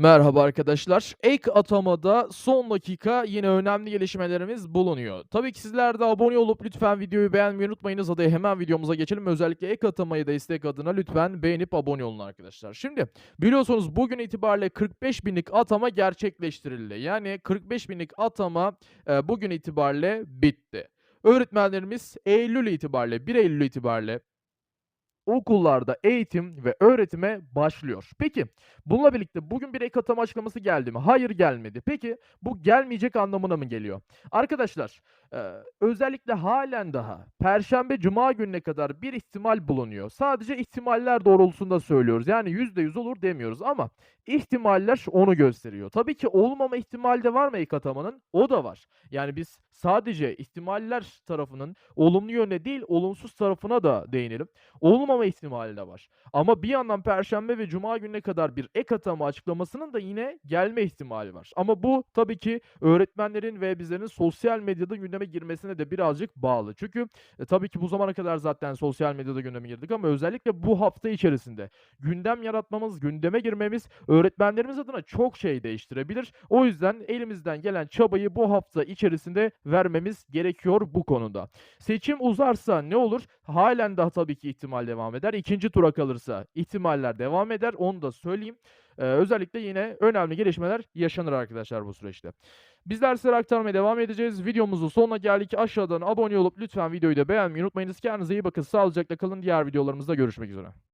Merhaba arkadaşlar. Ek atamada son dakika yine önemli gelişmelerimiz bulunuyor. Tabii ki sizler de abone olup lütfen videoyu beğenmeyi unutmayınız. Hadi hemen videomuza geçelim. Özellikle ek atamayı destek adına lütfen beğenip abone olun arkadaşlar. Şimdi biliyorsunuz bugün itibariyle 45 binlik atama gerçekleştirildi. Yani 45 binlik atama e, bugün itibariyle bitti. Öğretmenlerimiz Eylül itibariyle 1 Eylül itibariyle okullarda eğitim ve öğretime başlıyor. Peki bununla birlikte bugün bir ek atama açıklaması geldi mi? Hayır gelmedi. Peki bu gelmeyecek anlamına mı geliyor? Arkadaşlar özellikle halen daha Perşembe Cuma gününe kadar bir ihtimal bulunuyor. Sadece ihtimaller doğrultusunda söylüyoruz. Yani %100 olur demiyoruz ama ihtimaller onu gösteriyor. Tabii ki olmama ihtimali de var mı ek atamanın? O da var. Yani biz sadece ihtimaller tarafının olumlu yöne değil olumsuz tarafına da değinelim. Olmama ihtimali de var. Ama bir yandan Perşembe ve Cuma gününe kadar bir ek atama açıklamasının da yine gelme ihtimali var. Ama bu tabii ki öğretmenlerin ve bizlerin sosyal medyada gündeme girmesine de birazcık bağlı. Çünkü e, tabii ki bu zamana kadar zaten sosyal medyada gündeme girdik ama özellikle bu hafta içerisinde gündem yaratmamız, gündeme girmemiz öğretmenlerimiz adına çok şey değiştirebilir. O yüzden elimizden gelen çabayı bu hafta içerisinde vermemiz gerekiyor bu konuda. Seçim uzarsa ne olur? Halen daha tabii ki ihtimal devam eder. İkinci tura kalırsa ihtimaller devam eder. Onu da söyleyeyim. Ee, özellikle yine önemli gelişmeler yaşanır arkadaşlar bu süreçte. Bizler sizlere aktarmaya devam edeceğiz. Videomuzun sonuna geldik. Aşağıdan abone olup lütfen videoyu da beğenmeyi unutmayınız. Kendinize iyi bakın. Sağlıcakla kalın. Diğer videolarımızda görüşmek üzere.